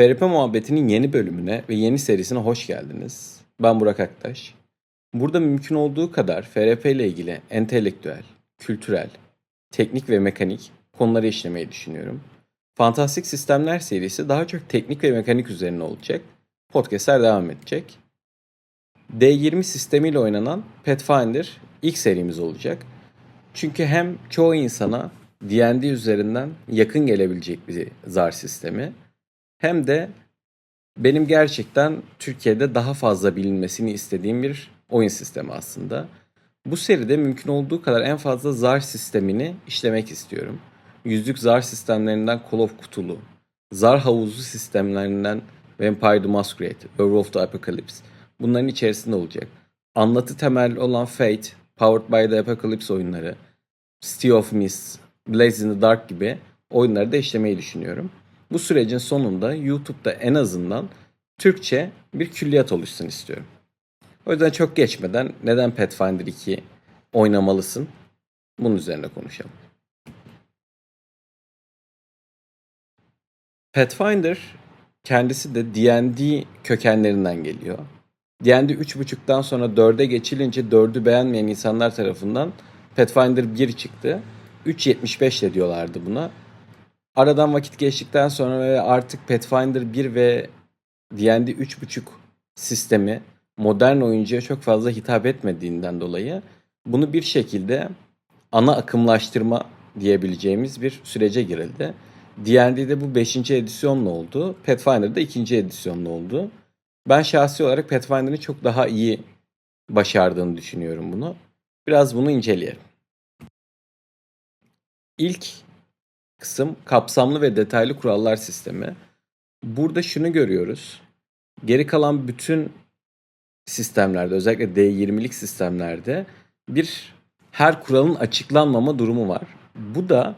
FRP muhabbetinin yeni bölümüne ve yeni serisine hoş geldiniz. Ben Burak Aktaş. Burada mümkün olduğu kadar FRP ile ilgili entelektüel, kültürel, teknik ve mekanik konuları işlemeyi düşünüyorum. Fantastik Sistemler serisi daha çok teknik ve mekanik üzerine olacak. Podcastler devam edecek. D20 sistemiyle oynanan Pathfinder ilk serimiz olacak. Çünkü hem çoğu insana D&D üzerinden yakın gelebilecek bir zar sistemi hem de benim gerçekten Türkiye'de daha fazla bilinmesini istediğim bir oyun sistemi aslında. Bu seride mümkün olduğu kadar en fazla zar sistemini işlemek istiyorum. Yüzlük zar sistemlerinden Call of Cthulhu, zar havuzu sistemlerinden Vampire the Masquerade, Werewolf the Apocalypse bunların içerisinde olacak. Anlatı temelli olan Fate, Powered by the Apocalypse oyunları, Sea of Mist, Blaze in the Dark gibi oyunları da işlemeyi düşünüyorum. Bu sürecin sonunda YouTube'da en azından Türkçe bir külliyat oluşsun istiyorum. O yüzden çok geçmeden neden Pathfinder 2 oynamalısın? Bunun üzerine konuşalım. Pathfinder kendisi de D&D kökenlerinden geliyor. D&D 3.5'tan sonra 4'e geçilince 4'ü beğenmeyen insanlar tarafından Pathfinder 1 çıktı. 3.75 diyorlardı buna. Aradan vakit geçtikten sonra ve artık Pathfinder 1 ve D&D 3.5 sistemi modern oyuncuya çok fazla hitap etmediğinden dolayı bunu bir şekilde ana akımlaştırma diyebileceğimiz bir sürece girildi. D&D'de bu 5. edisyonla oldu. Pathfinder'da 2. edisyonla oldu. Ben şahsi olarak Pathfinder'ın çok daha iyi başardığını düşünüyorum bunu. Biraz bunu inceleyelim. İlk kısım kapsamlı ve detaylı kurallar sistemi. Burada şunu görüyoruz. Geri kalan bütün sistemlerde özellikle D20'lik sistemlerde bir her kuralın açıklanmama durumu var. Bu da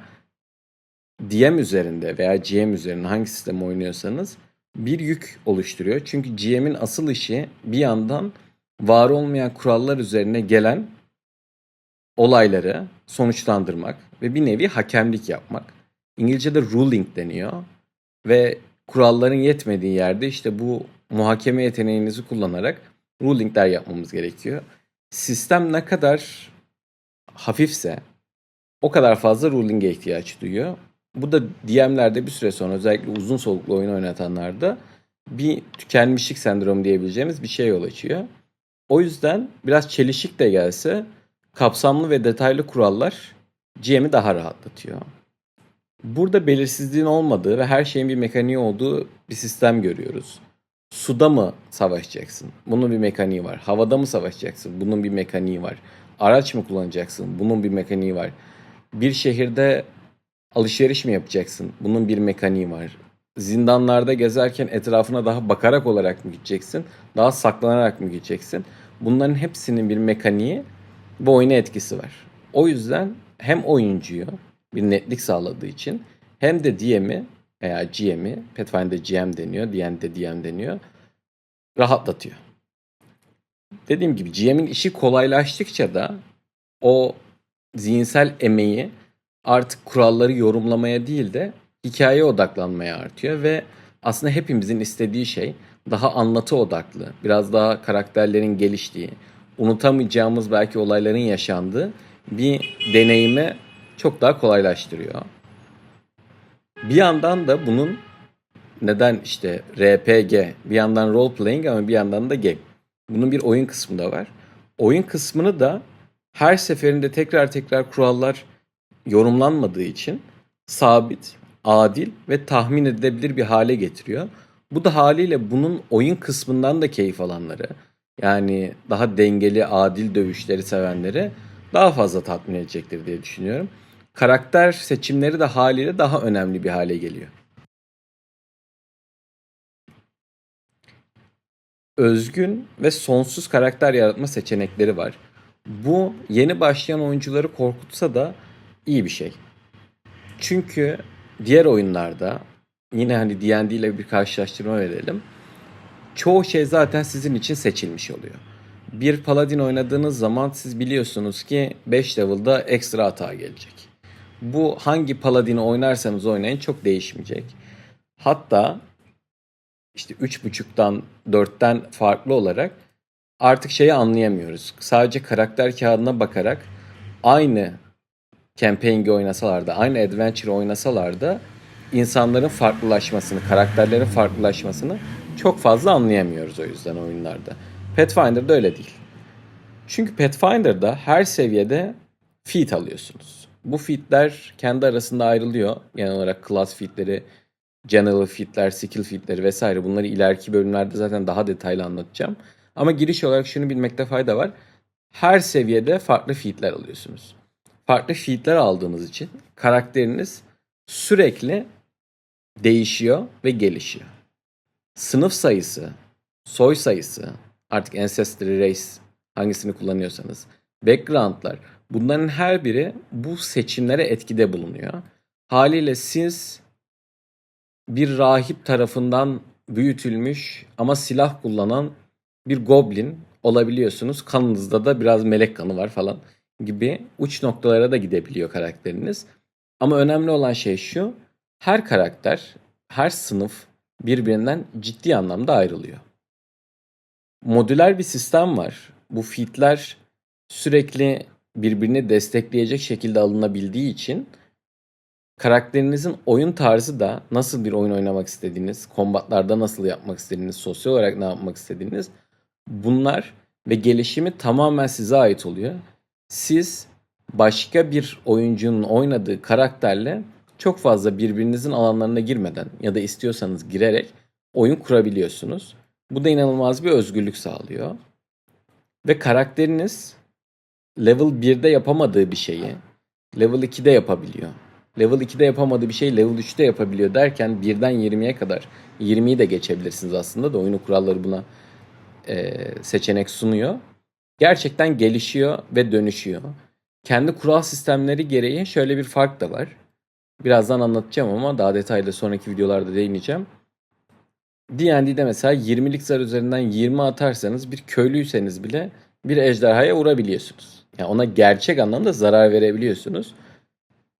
DM üzerinde veya GM üzerinde hangi sistemi oynuyorsanız bir yük oluşturuyor. Çünkü GM'in asıl işi bir yandan var olmayan kurallar üzerine gelen olayları sonuçlandırmak ve bir nevi hakemlik yapmak. İngilizce'de ruling deniyor ve kuralların yetmediği yerde işte bu muhakeme yeteneğinizi kullanarak rulingler yapmamız gerekiyor. Sistem ne kadar hafifse o kadar fazla ruling'e ihtiyaç duyuyor. Bu da DM'lerde bir süre sonra özellikle uzun soluklu oyun oynatanlarda bir tükenmişlik sendromu diyebileceğimiz bir şey yol açıyor. O yüzden biraz çelişik de gelse kapsamlı ve detaylı kurallar GM'i daha rahatlatıyor. Burada belirsizliğin olmadığı ve her şeyin bir mekaniği olduğu bir sistem görüyoruz. Suda mı savaşacaksın? Bunun bir mekaniği var. Havada mı savaşacaksın? Bunun bir mekaniği var. Araç mı kullanacaksın? Bunun bir mekaniği var. Bir şehirde alışveriş mi yapacaksın? Bunun bir mekaniği var. Zindanlarda gezerken etrafına daha bakarak olarak mı gideceksin? Daha saklanarak mı gideceksin? Bunların hepsinin bir mekaniği bu oyuna etkisi var. O yüzden hem oyuncuyu bir netlik sağladığı için hem de DM'i veya GM'i, Pathfinder'da GM deniyor, D&D'de DM deniyor, rahatlatıyor. Dediğim gibi GM'in işi kolaylaştıkça da o zihinsel emeği artık kuralları yorumlamaya değil de hikayeye odaklanmaya artıyor ve aslında hepimizin istediği şey daha anlatı odaklı, biraz daha karakterlerin geliştiği, unutamayacağımız belki olayların yaşandığı bir deneyimi çok daha kolaylaştırıyor. Bir yandan da bunun neden işte RPG, bir yandan role playing ama bir yandan da game. Bunun bir oyun kısmı da var. Oyun kısmını da her seferinde tekrar tekrar kurallar yorumlanmadığı için sabit, adil ve tahmin edilebilir bir hale getiriyor. Bu da haliyle bunun oyun kısmından da keyif alanları, yani daha dengeli, adil dövüşleri sevenleri daha fazla tatmin edecektir diye düşünüyorum. Karakter seçimleri de haliyle daha önemli bir hale geliyor. Özgün ve sonsuz karakter yaratma seçenekleri var. Bu yeni başlayan oyuncuları korkutsa da iyi bir şey. Çünkü diğer oyunlarda yine hani D&D ile bir karşılaştırma verelim. Çoğu şey zaten sizin için seçilmiş oluyor. Bir paladin oynadığınız zaman siz biliyorsunuz ki 5 level'da ekstra hata gelecek. Bu hangi paladini oynarsanız oynayın çok değişmeyecek. Hatta işte 3.5'tan 4'ten farklı olarak artık şeyi anlayamıyoruz. Sadece karakter kağıdına bakarak aynı campaign'i oynasalar da, aynı adventure oynasalar da insanların farklılaşmasını, karakterlerin farklılaşmasını çok fazla anlayamıyoruz o yüzden oyunlarda. Pathfinder'da öyle değil. Çünkü Pathfinder'da her seviyede feat alıyorsunuz. Bu featler kendi arasında ayrılıyor. Genel olarak class featleri, general featler, skill featleri vesaire bunları ileriki bölümlerde zaten daha detaylı anlatacağım. Ama giriş olarak şunu bilmekte fayda var. Her seviyede farklı featler alıyorsunuz. Farklı featler aldığınız için karakteriniz sürekli değişiyor ve gelişiyor. Sınıf sayısı, soy sayısı, artık ancestry race hangisini kullanıyorsanız, background'lar bunların her biri bu seçimlere etkide bulunuyor. Haliyle siz bir rahip tarafından büyütülmüş ama silah kullanan bir goblin olabiliyorsunuz. Kanınızda da biraz melek kanı var falan gibi uç noktalara da gidebiliyor karakteriniz. Ama önemli olan şey şu. Her karakter, her sınıf birbirinden ciddi anlamda ayrılıyor. Modüler bir sistem var. Bu featler sürekli birbirini destekleyecek şekilde alınabildiği için karakterinizin oyun tarzı da nasıl bir oyun oynamak istediğiniz, kombatlarda nasıl yapmak istediğiniz, sosyal olarak ne yapmak istediğiniz bunlar ve gelişimi tamamen size ait oluyor. Siz başka bir oyuncunun oynadığı karakterle çok fazla birbirinizin alanlarına girmeden ya da istiyorsanız girerek oyun kurabiliyorsunuz. Bu da inanılmaz bir özgürlük sağlıyor. Ve karakteriniz level 1'de yapamadığı bir şeyi level 2'de yapabiliyor. Level 2'de yapamadığı bir şeyi level 3'te yapabiliyor derken 1'den 20'ye kadar 20'yi de geçebilirsiniz aslında da oyunun kuralları buna e, seçenek sunuyor. Gerçekten gelişiyor ve dönüşüyor. Kendi kural sistemleri gereği şöyle bir fark da var. Birazdan anlatacağım ama daha detaylı sonraki videolarda değineceğim. D&D'de mesela 20'lik zar üzerinden 20 atarsanız bir köylüyseniz bile bir ejderhaya vurabiliyorsunuz. Yani ona gerçek anlamda zarar verebiliyorsunuz.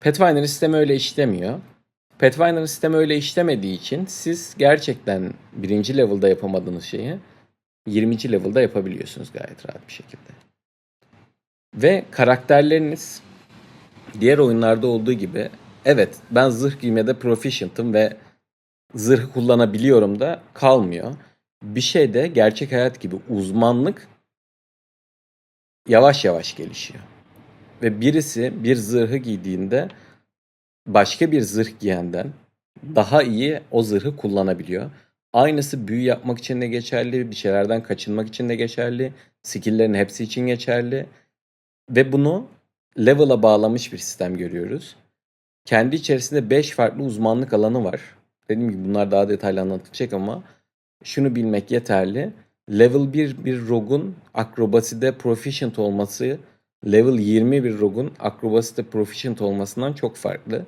Pathfinder sistemi öyle işlemiyor. Pathfinder sistemi öyle işlemediği için siz gerçekten birinci level'da yapamadığınız şeyi 20. level'da yapabiliyorsunuz gayet rahat bir şekilde. Ve karakterleriniz diğer oyunlarda olduğu gibi evet ben zırh giymede proficient'ım ve zırh kullanabiliyorum da kalmıyor. Bir şeyde gerçek hayat gibi uzmanlık yavaş yavaş gelişiyor. Ve birisi bir zırhı giydiğinde başka bir zırh giyenden daha iyi o zırhı kullanabiliyor. Aynısı büyü yapmak için de geçerli, bir şeylerden kaçınmak için de geçerli, skill'lerin hepsi için geçerli. Ve bunu level'a bağlamış bir sistem görüyoruz. Kendi içerisinde 5 farklı uzmanlık alanı var. Dediğim gibi bunlar daha detaylı anlatılacak ama şunu bilmek yeterli. Level 1 bir rogue'un akrobaside proficient olması level 20 bir rogue'un akrobaside proficient olmasından çok farklı.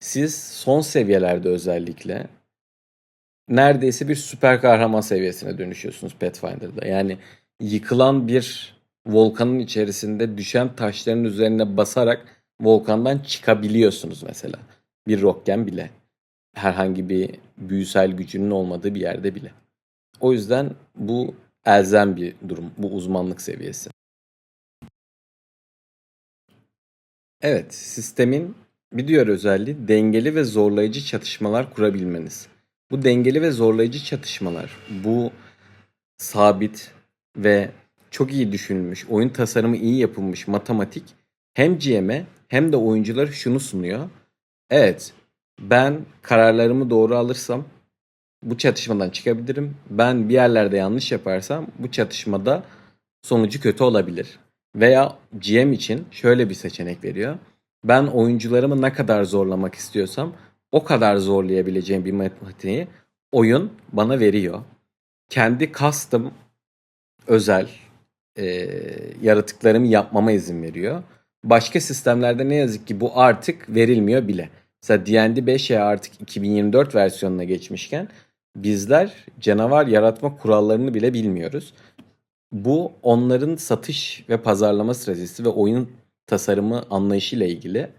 Siz son seviyelerde özellikle neredeyse bir süper kahraman seviyesine dönüşüyorsunuz Pathfinder'da. Yani yıkılan bir volkanın içerisinde düşen taşların üzerine basarak volkandan çıkabiliyorsunuz mesela. Bir rokken bile. Herhangi bir büyüsel gücünün olmadığı bir yerde bile. O yüzden bu elzem bir durum. Bu uzmanlık seviyesi. Evet, sistemin bir diğer özelliği dengeli ve zorlayıcı çatışmalar kurabilmeniz. Bu dengeli ve zorlayıcı çatışmalar, bu sabit ve çok iyi düşünülmüş, oyun tasarımı iyi yapılmış matematik hem GM'e hem de oyuncular şunu sunuyor. Evet, ben kararlarımı doğru alırsam bu çatışmadan çıkabilirim. Ben bir yerlerde yanlış yaparsam bu çatışmada sonucu kötü olabilir. Veya GM için şöyle bir seçenek veriyor. Ben oyuncularımı ne kadar zorlamak istiyorsam o kadar zorlayabileceğim bir matematiği oyun bana veriyor. Kendi custom özel e, yaratıklarımı yapmama izin veriyor. Başka sistemlerde ne yazık ki bu artık verilmiyor bile. Mesela D&D 5'e artık 2024 versiyonuna geçmişken bizler canavar yaratma kurallarını bile bilmiyoruz. Bu onların satış ve pazarlama stratejisi ve oyun tasarımı anlayışıyla ilgili.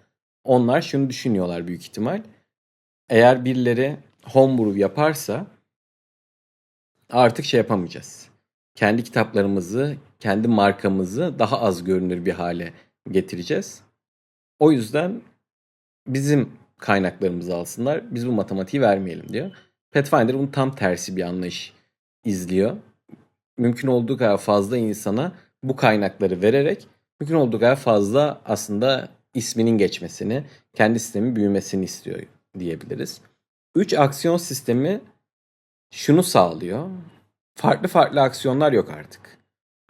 Onlar şunu düşünüyorlar büyük ihtimal. Eğer birileri homebrew yaparsa artık şey yapamayacağız. Kendi kitaplarımızı, kendi markamızı daha az görünür bir hale getireceğiz. O yüzden bizim kaynaklarımızı alsınlar. Biz bu matematiği vermeyelim diyor. Pathfinder bunun tam tersi bir anlayış izliyor. Mümkün olduğu kadar fazla insana bu kaynakları vererek mümkün olduğu kadar fazla aslında isminin geçmesini, kendi sistemin büyümesini istiyor diyebiliriz. 3 aksiyon sistemi şunu sağlıyor. Farklı farklı aksiyonlar yok artık.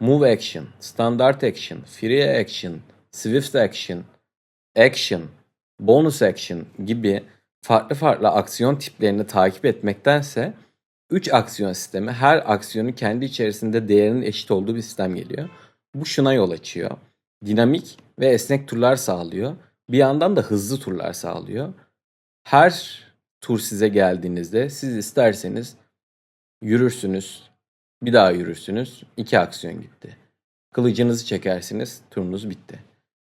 Move action, standard action, free action, swift action, action, bonus action gibi farklı farklı aksiyon tiplerini takip etmektense 3 aksiyon sistemi her aksiyonu kendi içerisinde değerinin eşit olduğu bir sistem geliyor. Bu şuna yol açıyor. Dinamik ve esnek turlar sağlıyor. Bir yandan da hızlı turlar sağlıyor. Her tur size geldiğinizde siz isterseniz yürürsünüz, bir daha yürürsünüz, iki aksiyon gitti. Kılıcınızı çekersiniz, turunuz bitti.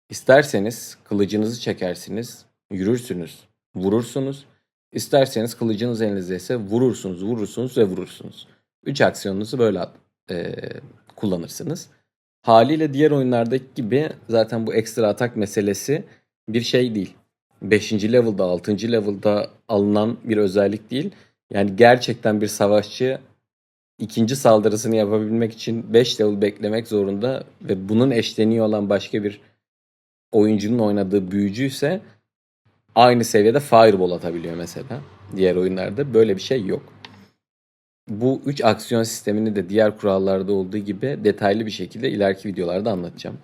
İsterseniz kılıcınızı çekersiniz, yürürsünüz, vurursunuz. İsterseniz kılıcınız elinizdeyse vurursunuz, vurursunuz ve vurursunuz. Üç aksiyonunuzu böyle e, kullanırsınız. Haliyle diğer oyunlardaki gibi zaten bu ekstra atak meselesi bir şey değil. 5. level'da, 6. level'da alınan bir özellik değil. Yani gerçekten bir savaşçı ikinci saldırısını yapabilmek için 5 level beklemek zorunda ve bunun eşleniği olan başka bir oyuncunun oynadığı büyücü ise aynı seviyede fireball atabiliyor mesela. Diğer oyunlarda böyle bir şey yok. Bu 3 aksiyon sistemini de diğer kurallarda olduğu gibi detaylı bir şekilde ileriki videolarda anlatacağım.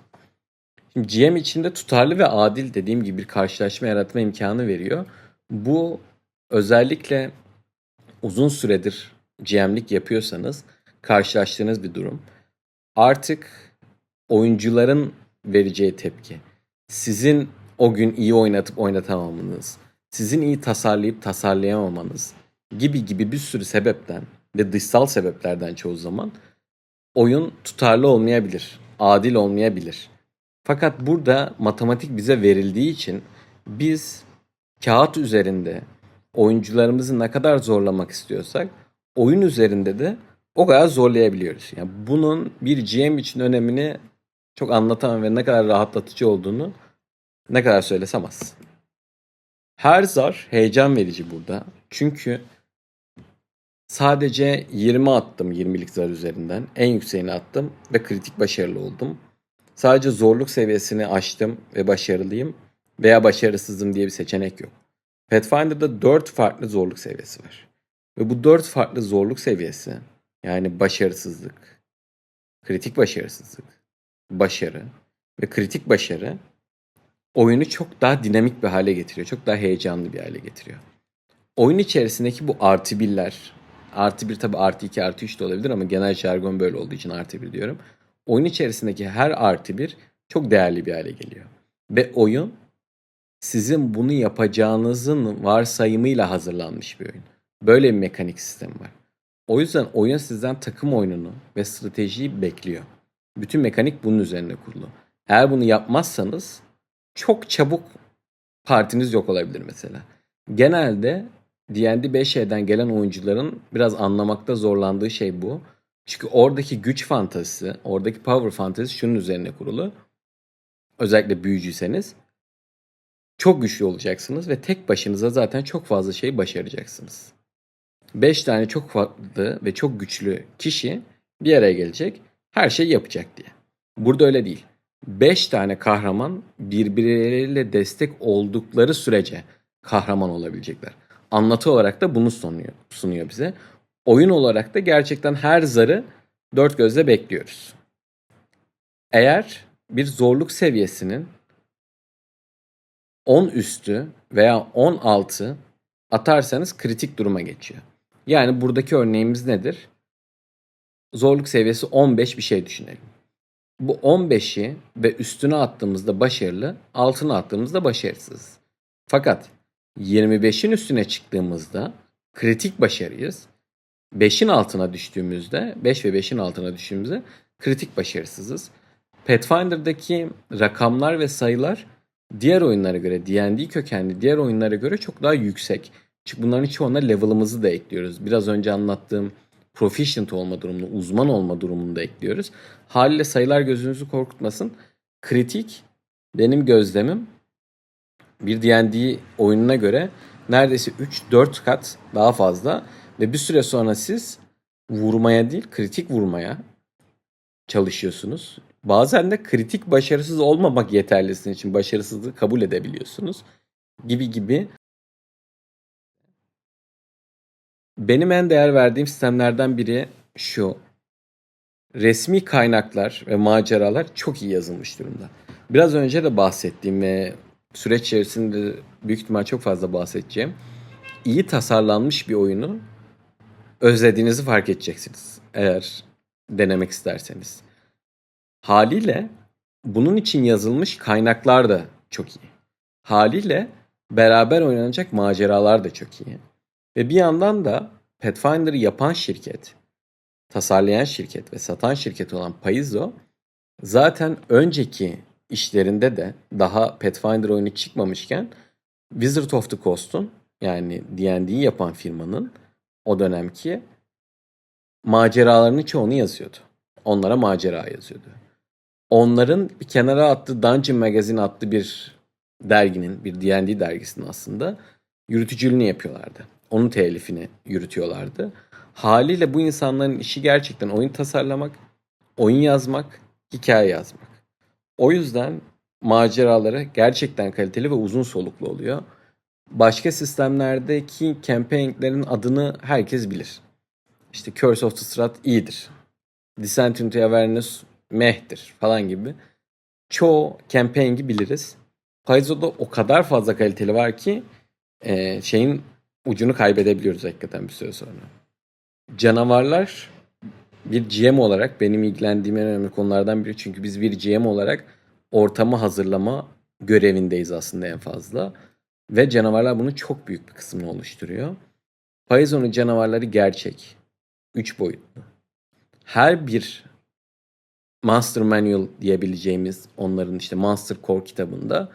Şimdi GM içinde tutarlı ve adil dediğim gibi bir karşılaşma yaratma imkanı veriyor. Bu özellikle uzun süredir GM'lik yapıyorsanız karşılaştığınız bir durum. Artık oyuncuların vereceği tepki, sizin o gün iyi oynatıp oynatamamanız, sizin iyi tasarlayıp tasarlayamamanız gibi gibi bir sürü sebepten ve dışsal sebeplerden çoğu zaman oyun tutarlı olmayabilir, adil olmayabilir. Fakat burada matematik bize verildiği için biz kağıt üzerinde oyuncularımızı ne kadar zorlamak istiyorsak oyun üzerinde de o kadar zorlayabiliyoruz. Yani bunun bir GM için önemini çok anlatamam ve ne kadar rahatlatıcı olduğunu ne kadar söylesem az. Her zar heyecan verici burada. Çünkü sadece 20 attım 20'lik zar üzerinden. En yükseğini attım ve kritik başarılı oldum. Sadece zorluk seviyesini aştım ve başarılıyım veya başarısızım diye bir seçenek yok. Pathfinder'da 4 farklı zorluk seviyesi var. Ve bu 4 farklı zorluk seviyesi yani başarısızlık, kritik başarısızlık, başarı ve kritik başarı oyunu çok daha dinamik bir hale getiriyor. Çok daha heyecanlı bir hale getiriyor. Oyun içerisindeki bu artı birler, artı bir tabi artı iki artı üç de olabilir ama genel jargon böyle olduğu için artı bir diyorum. Oyun içerisindeki her artı bir çok değerli bir hale geliyor. Ve oyun sizin bunu yapacağınızın varsayımıyla hazırlanmış bir oyun. Böyle bir mekanik sistemi var. O yüzden oyun sizden takım oyununu ve stratejiyi bekliyor. Bütün mekanik bunun üzerine kurulu. Eğer bunu yapmazsanız çok çabuk partiniz yok olabilir mesela. Genelde D&D 5E'den gelen oyuncuların biraz anlamakta zorlandığı şey bu. Çünkü oradaki güç fantazisi, oradaki power fantazisi şunun üzerine kurulu. Özellikle büyücüyseniz çok güçlü olacaksınız ve tek başınıza zaten çok fazla şey başaracaksınız. 5 tane çok farklı ve çok güçlü kişi bir araya gelecek, her şeyi yapacak diye. Burada öyle değil. 5 tane kahraman birbirleriyle destek oldukları sürece kahraman olabilecekler. Anlatı olarak da bunu sunuyor, sunuyor bize. Oyun olarak da gerçekten her zarı dört gözle bekliyoruz. Eğer bir zorluk seviyesinin 10 üstü veya 10 altı atarsanız kritik duruma geçiyor. Yani buradaki örneğimiz nedir? Zorluk seviyesi 15 bir şey düşünelim. Bu 15'i ve üstüne attığımızda başarılı, altına attığımızda başarısız. Fakat 25'in üstüne çıktığımızda kritik başarıyız. 5'in altına düştüğümüzde, 5 ve 5'in altına düştüğümüzde kritik başarısızız. Pathfinder'daki rakamlar ve sayılar diğer oyunlara göre, D&D kökenli diğer oyunlara göre çok daha yüksek. Çünkü bunların çoğuna level'ımızı da ekliyoruz. Biraz önce anlattığım proficient olma durumunu, uzman olma durumunu da ekliyoruz. Haliyle sayılar gözünüzü korkutmasın. Kritik benim gözlemim bir D&D oyununa göre neredeyse 3-4 kat daha fazla ve bir süre sonra siz vurmaya değil kritik vurmaya çalışıyorsunuz. Bazen de kritik başarısız olmamak yeterli sizin için başarısızlığı kabul edebiliyorsunuz gibi gibi. Benim en değer verdiğim sistemlerden biri şu. Resmi kaynaklar ve maceralar çok iyi yazılmış durumda. Biraz önce de bahsettiğim ve süreç içerisinde büyük ihtimal çok fazla bahsedeceğim. İyi tasarlanmış bir oyunu özlediğinizi fark edeceksiniz. Eğer denemek isterseniz. Haliyle bunun için yazılmış kaynaklar da çok iyi. Haliyle beraber oynanacak maceralar da çok iyi. Ve bir yandan da Pathfinder'ı yapan şirket, tasarlayan şirket ve satan şirket olan Paizo zaten önceki işlerinde de daha Pathfinder oyunu çıkmamışken Wizard of the Coast'un yani D&D'yi yapan firmanın o dönemki maceralarının çoğunu yazıyordu. Onlara macera yazıyordu. Onların bir kenara attığı Dungeon Magazine adlı bir derginin, bir D&D dergisinin aslında yürütücülüğünü yapıyorlardı. Onun telifini yürütüyorlardı. Haliyle bu insanların işi gerçekten oyun tasarlamak, oyun yazmak, hikaye yazmak. O yüzden maceraları gerçekten kaliteli ve uzun soluklu oluyor. Başka sistemlerdeki campaign'lerin adını herkes bilir. İşte Curse of the Strat iyidir. Descent into Awareness mehtir falan gibi. Çoğu campaign'i biliriz. Paizo'da o kadar fazla kaliteli var ki e, şeyin ucunu kaybedebiliyoruz hakikaten bir süre sonra. Canavarlar bir GM olarak benim ilgilendiğim en önemli konulardan biri. Çünkü biz bir GM olarak ortamı hazırlama görevindeyiz aslında en fazla. Ve canavarlar bunun çok büyük bir kısmını oluşturuyor. Paizo'nun canavarları gerçek. Üç boyutlu. Her bir Master Manual diyebileceğimiz onların işte Monster Core kitabında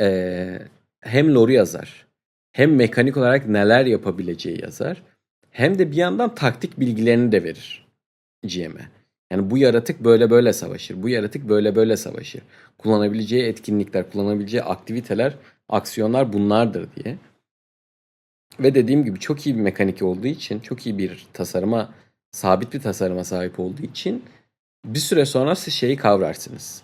eee, hem lore'u yazar hem mekanik olarak neler yapabileceği yazar hem de bir yandan taktik bilgilerini de verir GM'e. Yani bu yaratık böyle böyle savaşır. Bu yaratık böyle böyle savaşır. Kullanabileceği etkinlikler, kullanabileceği aktiviteler, aksiyonlar bunlardır diye. Ve dediğim gibi çok iyi bir mekanik olduğu için, çok iyi bir tasarıma, sabit bir tasarıma sahip olduğu için bir süre sonra siz şeyi kavrarsınız.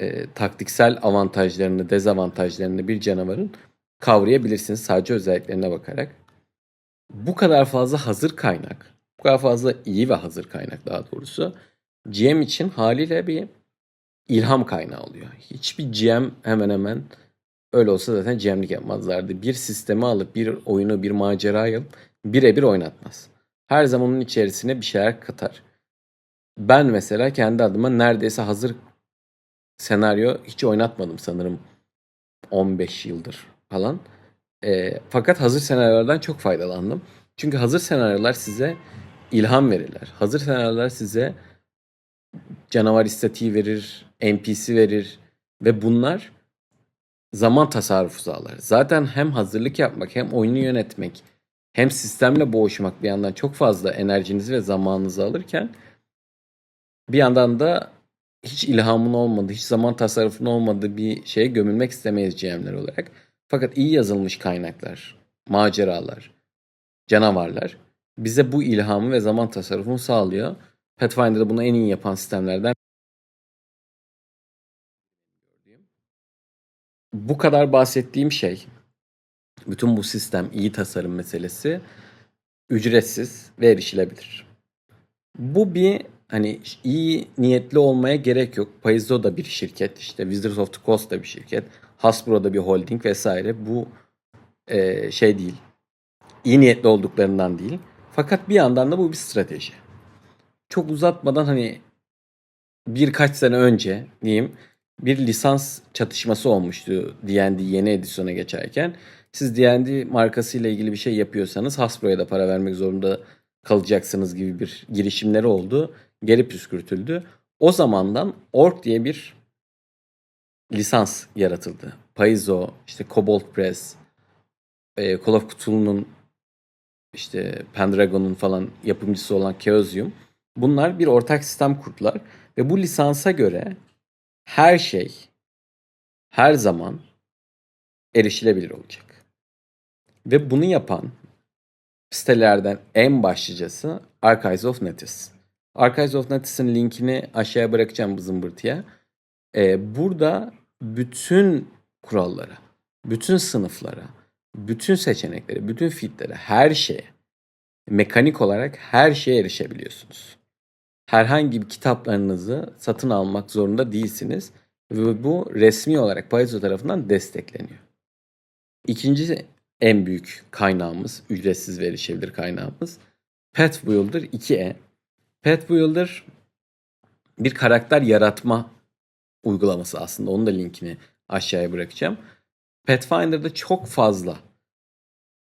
Ee, taktiksel avantajlarını, dezavantajlarını bir canavarın kavrayabilirsiniz sadece özelliklerine bakarak. Bu kadar fazla hazır kaynak, bu kadar fazla iyi ve hazır kaynak daha doğrusu GM için haliyle bir ilham kaynağı oluyor. Hiçbir GM hemen hemen öyle olsa zaten GM'lik yapmazlardı. Bir sistemi alıp bir oyunu, bir macerayı alıp birebir oynatmaz. Her zaman onun içerisine bir şeyler katar. Ben mesela kendi adıma neredeyse hazır senaryo hiç oynatmadım sanırım 15 yıldır falan. Ee, fakat hazır senaryolardan çok faydalandım. Çünkü hazır senaryolar size ilham verirler. Hazır senaryolar size canavar istatiği verir, NPC verir ve bunlar zaman tasarrufu sağlar. Zaten hem hazırlık yapmak hem oyunu yönetmek hem sistemle boğuşmak bir yandan çok fazla enerjinizi ve zamanınızı alırken bir yandan da hiç ilhamın olmadığı, hiç zaman tasarrufun olmadığı bir şeye gömülmek istemeyiz GM'ler olarak. Fakat iyi yazılmış kaynaklar, maceralar, canavarlar bize bu ilhamı ve zaman tasarrufunu sağlıyor. Pathfinder'da bunu en iyi yapan sistemlerden bu kadar bahsettiğim şey, bütün bu sistem, iyi tasarım meselesi ücretsiz ve erişilebilir. Bu bir hani iyi niyetli olmaya gerek yok. Paizo da bir şirket, işte Wizards of the Coast da bir şirket, Hasbro da bir holding vesaire. Bu e, şey değil. İyi niyetli olduklarından değil. Fakat bir yandan da bu bir strateji. Çok uzatmadan hani birkaç sene önce diyeyim bir lisans çatışması olmuştu D&D yeni edisyona geçerken. Siz D&D markasıyla ilgili bir şey yapıyorsanız Hasbro'ya da para vermek zorunda kalacaksınız gibi bir girişimleri oldu. Geri püskürtüldü. O zamandan Ork diye bir lisans yaratıldı. Paizo, işte Cobalt Press, e, Call of Cthulhu'nun işte Pendragon'un falan yapımcısı olan Chaosium. Bunlar bir ortak sistem kurdular ve bu lisansa göre her şey her zaman erişilebilir olacak. Ve bunu yapan sitelerden en başlıcası Archives of Natis. Archives of Natis'in linkini aşağıya bırakacağım bu zımbırtıya. Ee, burada bütün kurallara, bütün sınıflara, bütün seçeneklere, bütün feedlere, her şeye, mekanik olarak her şeye erişebiliyorsunuz. Herhangi bir kitaplarınızı satın almak zorunda değilsiniz ve bu resmi olarak Paizo tarafından destekleniyor. İkinci en büyük kaynağımız, ücretsiz ve erişebilir kaynağımız Pet Builder 2e. Pet Builder bir karakter yaratma uygulaması aslında. Onun da linkini aşağıya bırakacağım. Pathfinder'da çok fazla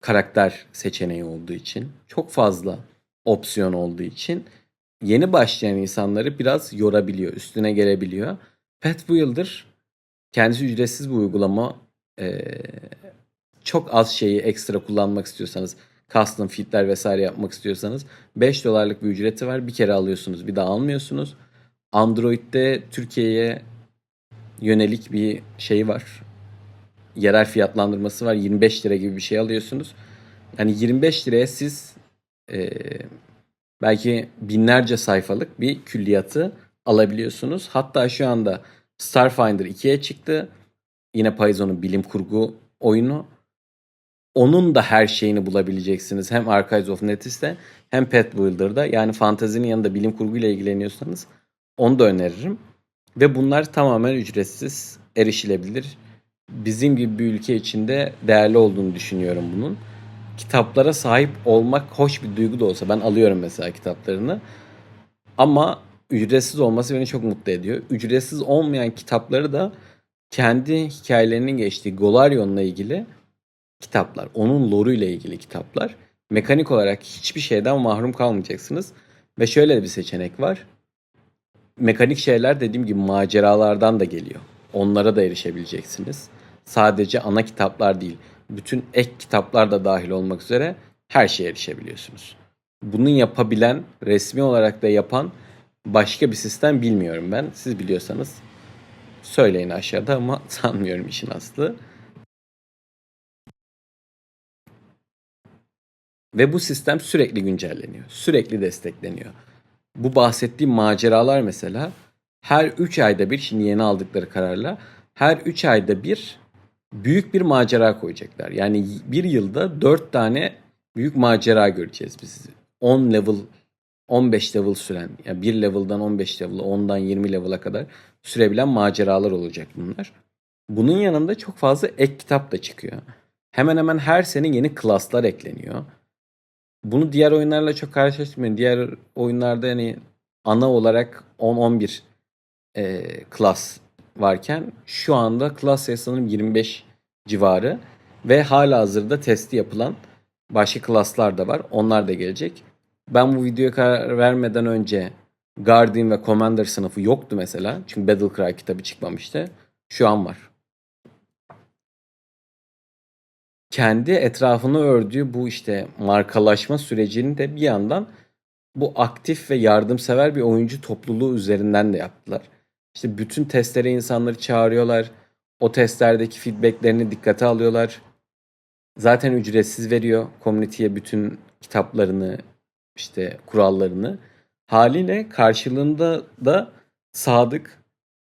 karakter seçeneği olduğu için, çok fazla opsiyon olduğu için yeni başlayan insanları biraz yorabiliyor, üstüne gelebiliyor. Pet kendisi ücretsiz bir uygulama. Ee, çok az şeyi ekstra kullanmak istiyorsanız, custom fitler vesaire yapmak istiyorsanız 5 dolarlık bir ücreti var. Bir kere alıyorsunuz, bir daha almıyorsunuz. Android'de Türkiye'ye yönelik bir şey var. Yerel fiyatlandırması var. 25 lira gibi bir şey alıyorsunuz. Yani 25 liraya siz e, belki binlerce sayfalık bir külliyatı alabiliyorsunuz. Hatta şu anda Starfinder 2'ye çıktı. Yine Paizo'nun bilim kurgu oyunu. Onun da her şeyini bulabileceksiniz. Hem Archives of Natis'te hem Pet Builder'da. Yani fantezinin yanında bilim kurguyla ilgileniyorsanız onu da öneririm. Ve bunlar tamamen ücretsiz, erişilebilir. Bizim gibi bir ülke içinde değerli olduğunu düşünüyorum bunun. Kitaplara sahip olmak hoş bir duygu da olsa ben alıyorum mesela kitaplarını. Ama ücretsiz olması beni çok mutlu ediyor. Ücretsiz olmayan kitapları da kendi hikayelerinin geçtiği Golarion'la ilgili kitaplar. Onun lore'u ile ilgili kitaplar. Mekanik olarak hiçbir şeyden mahrum kalmayacaksınız. Ve şöyle bir seçenek var. Mekanik şeyler dediğim gibi maceralardan da geliyor. Onlara da erişebileceksiniz. Sadece ana kitaplar değil. Bütün ek kitaplar da dahil olmak üzere her şeye erişebiliyorsunuz. Bunu yapabilen, resmi olarak da yapan başka bir sistem bilmiyorum ben. Siz biliyorsanız söyleyin aşağıda ama sanmıyorum işin aslı. Ve bu sistem sürekli güncelleniyor. Sürekli destekleniyor. Bu bahsettiğim maceralar mesela her 3 ayda bir şimdi yeni aldıkları kararla her 3 ayda bir büyük bir macera koyacaklar. Yani bir yılda 4 tane büyük macera göreceğiz biz. 10 level 15 level süren yani 1 level'dan 15 level'a 10'dan 20 level'a kadar sürebilen maceralar olacak bunlar. Bunun yanında çok fazla ek kitap da çıkıyor. Hemen hemen her sene yeni klaslar ekleniyor. Bunu diğer oyunlarla çok karşılaştırmayın. Diğer oyunlarda yani ana olarak 10-11 e, klas varken şu anda klas sayısı sanırım 25 civarı ve hala hazırda testi yapılan başka klaslar da var. Onlar da gelecek. Ben bu videoya karar vermeden önce Guardian ve Commander sınıfı yoktu mesela. Çünkü Battlecry kitabı çıkmamıştı. Şu an var. Kendi etrafını ördüğü bu işte markalaşma sürecini de bir yandan bu aktif ve yardımsever bir oyuncu topluluğu üzerinden de yaptılar. İşte bütün testlere insanları çağırıyorlar. O testlerdeki feedbacklerini dikkate alıyorlar. Zaten ücretsiz veriyor community'ye bütün kitaplarını, işte kurallarını. Haliyle karşılığında da sadık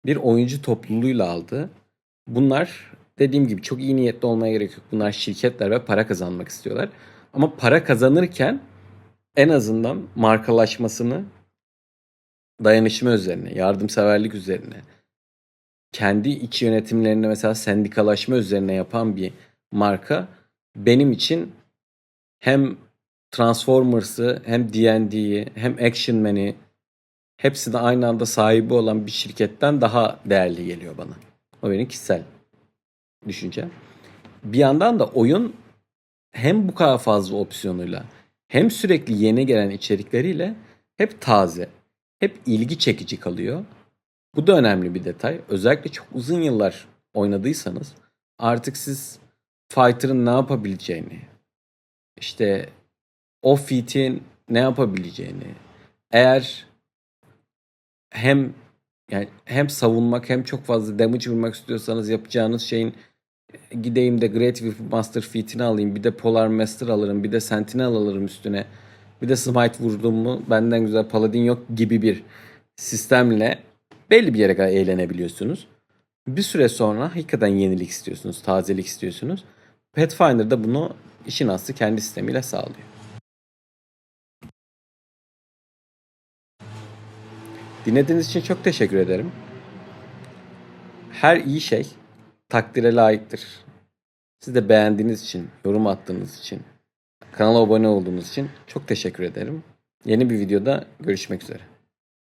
bir oyuncu topluluğuyla aldı. Bunlar dediğim gibi çok iyi niyetli olmaya gerek yok. Bunlar şirketler ve para kazanmak istiyorlar. Ama para kazanırken en azından markalaşmasını dayanışma üzerine, yardımseverlik üzerine, kendi iç yönetimlerinde mesela sendikalaşma üzerine yapan bir marka benim için hem Transformers'ı hem D&D'yi hem Action Man'i hepsini aynı anda sahibi olan bir şirketten daha değerli geliyor bana. O benim kişisel düşüncem. Bir yandan da oyun hem bu kadar fazla opsiyonuyla hem sürekli yeni gelen içerikleriyle hep taze, hep ilgi çekici kalıyor. Bu da önemli bir detay. Özellikle çok uzun yıllar oynadıysanız artık siz fighter'ın ne yapabileceğini, işte o feat'in ne yapabileceğini eğer hem yani hem savunmak hem çok fazla damage vurmak istiyorsanız yapacağınız şeyin gideyim de Great Whip Master feat'ini alayım. Bir de Polar Master alırım. Bir de Sentinel alırım üstüne. Bir de Smite vurdum mu benden güzel Paladin yok gibi bir sistemle belli bir yere kadar eğlenebiliyorsunuz. Bir süre sonra hakikaten yenilik istiyorsunuz, tazelik istiyorsunuz. Pathfinder da bunu işin aslı kendi sistemiyle sağlıyor. Dinlediğiniz için çok teşekkür ederim. Her iyi şey takdire layıktır. Siz de beğendiğiniz için, yorum attığınız için, kanala abone olduğunuz için çok teşekkür ederim. Yeni bir videoda görüşmek üzere.